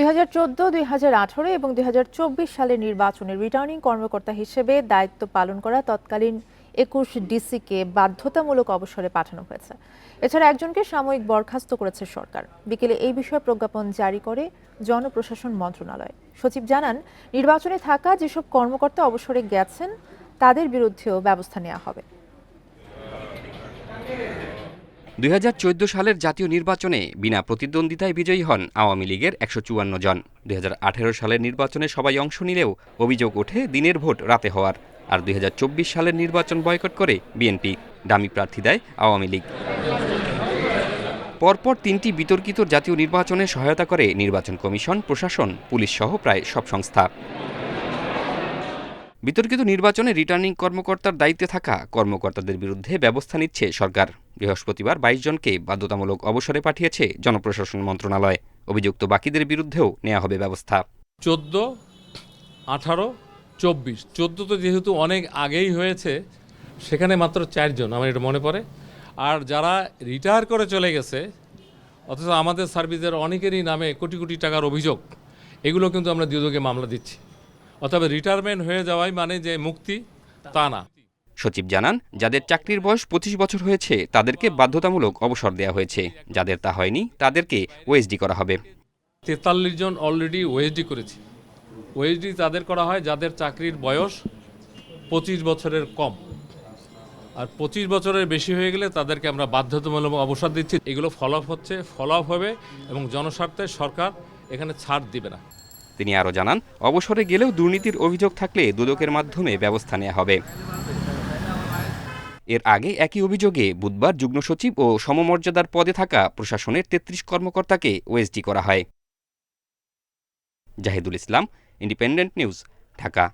দুই হাজার চোদ্দ, দুই হাজার আঠারো এবং দুই হাজার চব্বিশ সালের নির্বাচনে রিটার্নিং কর্মকর্তা হিসেবে দায়িত্ব পালন করা তৎকালীন একুশ ডিসিকে বাধ্যতামূলক অবসরে পাঠানো হয়েছে। এছাড়া একজনকে সাময়িক বরখাস্ত করেছে সরকার। বিকেলে এই বিষয়ে প্রজ্ঞাপন জারি করে জনপ্রশাসন মন্ত্রণালয়। সচিব জানান, নির্বাচনে থাকা যেসব কর্মকর্তা অবসরে গেছেন, তাদের বিরুদ্ধেও ব্যবস্থা নেওয়া হবে। দুই হাজার চৌদ্দ সালের জাতীয় নির্বাচনে বিনা প্রতিদ্বন্দ্বিতায় বিজয়ী হন আওয়ামী লীগের একশো চুয়ান্ন জন। দুই হাজার আঠেরো সালের নির্বাচনে সবাই অংশ নিলেও অভিযোগ ওঠে দিনের ভোট রাতে হওয়ার। আর দুই হাজার চব্বিশ সালের নির্বাচন বয়কট করে বিএনপি, দামি প্রার্থী দেয় আওয়ামী লীগ। পরপর তিনটি বিতর্কিত জাতীয় নির্বাচনে সহায়তা করে নির্বাচন কমিশন, প্রশাসন, পুলিশ সহ প্রায় সব সংস্থা। বিতর্কিত নির্বাচনে রিটার্নিং কর্মকর্তার দায়িত্বে থাকা কর্মকর্তাদের বিরুদ্ধে ব্যবস্থা নিচ্ছে সরকার। বৃহস্পতিবার বাইশ জনকে বাধ্যতামূলক অবসরে পাঠিয়েছে জনপ্রশাসন মন্ত্রণালয়। অভিযুক্ত বাকিদের বিরুদ্ধেও নেওয়া হবে ব্যবস্থা। চোদ্দ, আঠারো, চব্বিশ। চোদ্দ তো যেহেতু অনেক আগেই হয়েছে, সেখানে মাত্র চারজন আমার এটা মনে পড়ে। আর যারা রিটায়ার করে চলে গেছে, অথচ আমাদের সার্ভিসের অনেকেরই নামে কোটি কোটি টাকার অভিযোগ, এগুলো কিন্তু আমরা দুদকে মামলা দিচ্ছি। অথবা রিটায়ারমেন্ট হয়ে যাওয়াই মানে যে মুক্তি, তা না। সচিব জানান যাদের চাকরির বয়স পঁচিশ বছর হয়েছে তাদেরকে বাধ্যতামূলক অবসর দেওয়া হয়েছে। যাদের তা হয়নি তাদেরকে ওএসডি করা হবে। তেতাল্লিশ জন অলরেডি ওএসডি করেছে। ওএসডি তাদের করা হয় যাদের চাকরির বয়স পঁচিশ বছরের কম। আর পঁচিশ বছরের বেশি হয়ে গেলে তাদেরকে আমরা বাধ্যতামূলক অবসর দিচ্ছি। এগুলো ফলো আপ হচ্ছে ফলো আপ হবে এবং জনস্বার্থে সরকার এখানে ছাড় দিবে না। তিনি আরও জানান অবসরে গেলেও দুর্নীতির অভিযোগ থাকলে দুদকের মাধ্যমে ব্যবস্থা নেওয়া হবে। এর আগে একই অভিযোগে বুধবার যুগ্ম সচিব ও সমমর্যাদার পদে থাকা প্রশাসনের তেত্রিশ কর্মকর্তাকে ওএসডি করা হয়। Zahidul Islam, independent news, Dhaka.